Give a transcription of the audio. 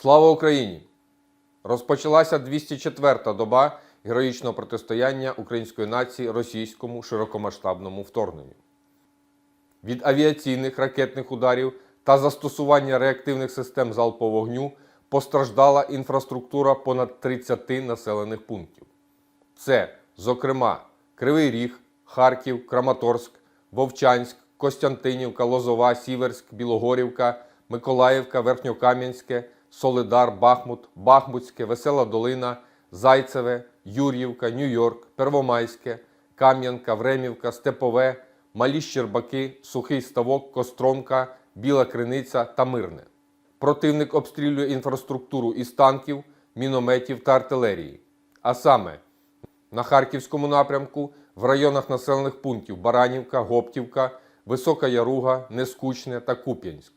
Слава Україні! Розпочалася 204-та доба героїчного протистояння української нації російському широкомасштабному вторгненню. Від авіаційних ракетних ударів та застосування реактивних систем залпового вогню постраждала інфраструктура понад 30 населених пунктів. Це, зокрема, Кривий Ріг, Харків, Краматорськ, Вовчанськ, Костянтинівка, Лозова, Сіверськ, Білогорівка, Миколаївка, Верхньокам'янське, Солидар, Бахмут, Бахмутське, Весела Долина, Зайцеве, Юр'ївка, Нью-Йорк, Первомайське, Кам'янка, Времівка, Степове, Малі Щербаки, Сухий Ставок, Костромка, Біла Криниця та Мирне. Противник обстрілює інфраструктуру із танків, мінометів та артилерії. А саме на Харківському напрямку в районах населених пунктів Баранівка, Гоптівка, Висока Яруга, Нескучне та Куп'янськ.